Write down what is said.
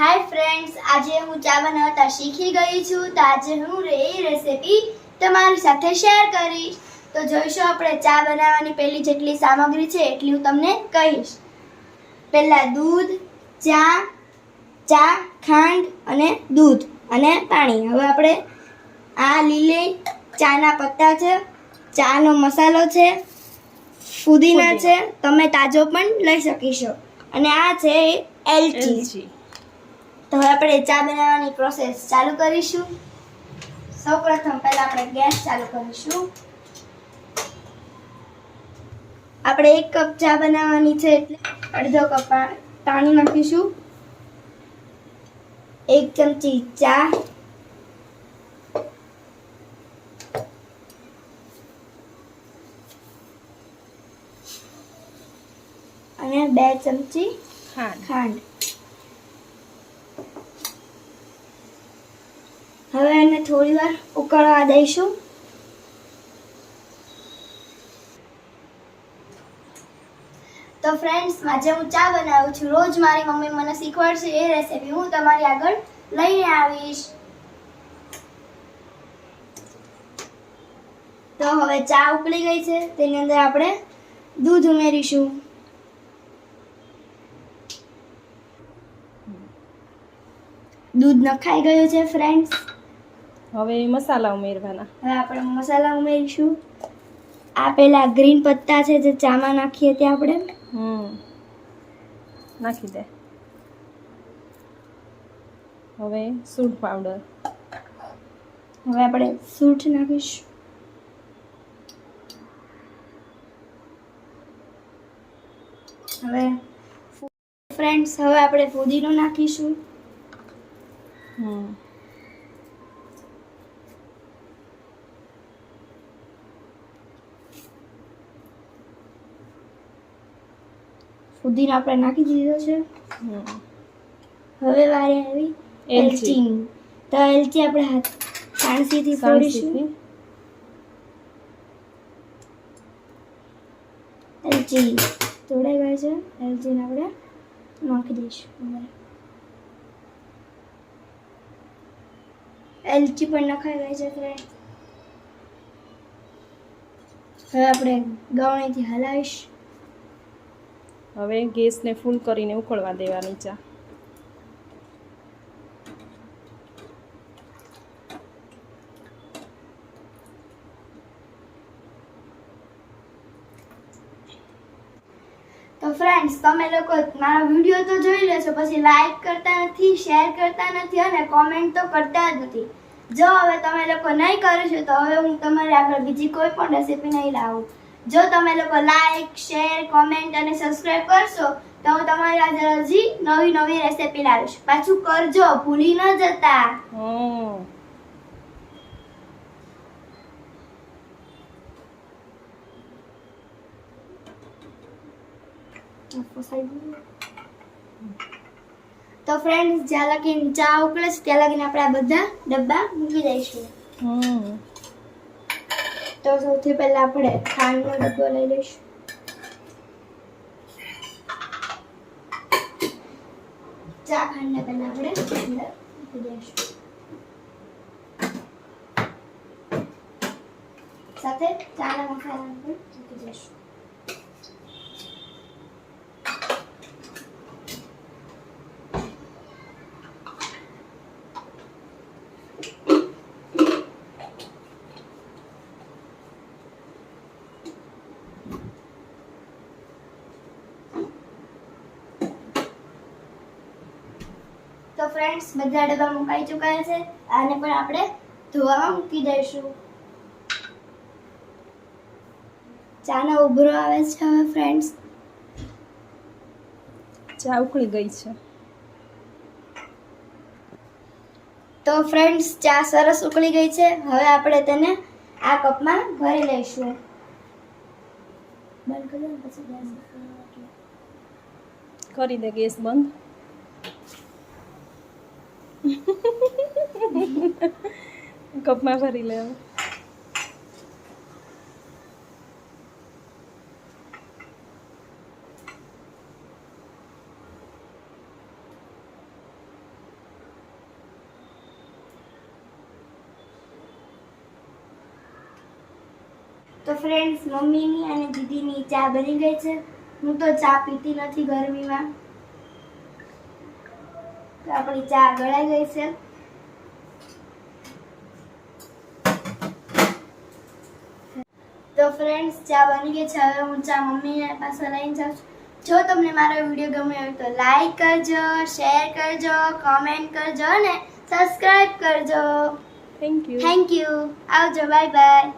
Hi friends આજે હું ચા બનાવતા શીખી ગઈ છું તો આજે હું એ રેસીપી તમારી સાથે શેર કરીશ. તો જોઈશું આપણે ચા બનાવવાની પહેલી જેટલી સામગ્રી છે એટલી હું તમને કહીશ. પહેલાં દૂધ ચા ચા ખાંડ અને દૂધ અને પાણી. હવે આપણે આ લીલી ચાના પત્તા છે ચાનો મસાલો છે ફુદીના છે તમે તાજો પણ લઈ શકીશો. અને આ છે એલચી. તો હવે આપણે ચા બનાવવાની પ્રોસેસ ચાલુ કરીશું. સૌપ્રથમ પહેલાં આપણે ગેસ ચાલુ કરીશું. આપણે એક કપ ચા બનાવવાની છે એટલે અડધો કપ પાણી નાખીશું. એક ચમચી ચા. અને બે ચમચી ખાંડ. ખાંડ હવે એને થોડી વાર ઉકળવા દઈશું. તો ફ્રેન્ડ્સ આજે હું ચા બનાવું છું. રોજ મારી મમ્મી મને શીખવાડશે એ રેસીપી હું તમારી આગળ લઈને આવીશ. તો હવે ચા ઉકળી ગઈ છે. તેની અંદર આપણે દૂધ ઉમેરીશું. દૂધ નખાઈ ગયું છે ફ્રેન્ડ્સ હવે મસાલા ઉમેરવાના. હવે આપણે મસાલા ઉમેરીશું. આ પેલા ગ્રીન પત્તા છે જે ચામાં નાખીએ તે આપણે. હમ. નાખી દે. હવે સૂંઠ પાવડર. હવે આપણે સૂંઠ નાખીશું. હવે ફ્રેન્ડ્સ હવે આપણે ફુદીનો નાખીશું. હમ. ફુદીનો આપણે નાખી દીધો છે. હવે વારે આવી એલચી. તો એલચી આપણે હાથ સાણસીથી ફોડીશું. એલચી તોડાઈ ગઈ છે. એલચીને આપણે નાખી દઈશું એલચી પણ નખાઈ ગઈ છે ફ્રેન્ડ હવે આપણે ગવણીથી હલાવીશ. હવે ગેસને ફૂલ કરીને ઉકળવા દેવાની ચા. તો ફ્રેન્ડ્સ તમે લોકો મારા વીડિયો તો જોઈ લેશો, પછી લાઈક કરતા નથી શેર કરતા નથી અને કોમેન્ટ તો કરતા જ નથી. જો હવે તમે લોકો નહીં કરશો તો હવે હું તમારે આગળ બીજી કોઈ પણ રેસીપી નહીં લાવું. જો તમે લોકો લાઈક શેર કોમેન્ટ અને સબસ્ક્રાઇબ કરશો તો હું તમારી આજે હજી નવી નવી રેસીપી લાવીશ. પાછું કરજો ભૂલી ન જતા. હમ. તો ફ્રેન્ડ્સ જ્યાં લગીને ચા ઉકળે છે ત્યાં લગીને આપણે આ બધા ડબ્બા મૂકી દઈશું. હમ. તો સૌથી પહેલા આપણે ખાંડનો ડબ્બો લઈ લઈશું ચા ખાંડને પહેલા આપણે અંદર મૂકી દઈશું સાથે ચાના મસાલા પણ મૂકી દઈશું તો ફ્રેન્ડ્સ બધા ડબ્બા મુકાઈ ચૂક્યા છે. આને પણ આપણે ધોવામાં મૂકી દઈશું. ચાનો ઉભરો આવે છે હવે ફ્રેન્ડ્સ ચા ઉકળી ગઈ છે. તો ફ્રેન્ડ્સ ચા સરસ ઉકળી ગઈ છે. હવે આપણે તેને આ કપમાં ભરી લઈશું. કરી દો ગેસ બંધ. કપમાં ભરી લે તો ફ્રેન્ડ્સ મમ્મીની અને દીદીની ચા બની ગઈ છે. હું તો ચા પીતી નથી ગરમીમાં. તો આપણી ચા ગળાઈ ગઈ છે. તો ફ્રેન્ડ્સ ચા બની ગઈ છે. હવે હું ચા મમ્મીને પાસે લઈને જાઉં છું. જો તમને મારો વીડિયો ગમ્યો હોય તો લાઈક કરજો શેર કરજો કોમેન્ટ કરજો અને સબસ્ક્રાઇબ કરજો. થેન્ક યુ થેન્ક યુ આવજો. Bye bye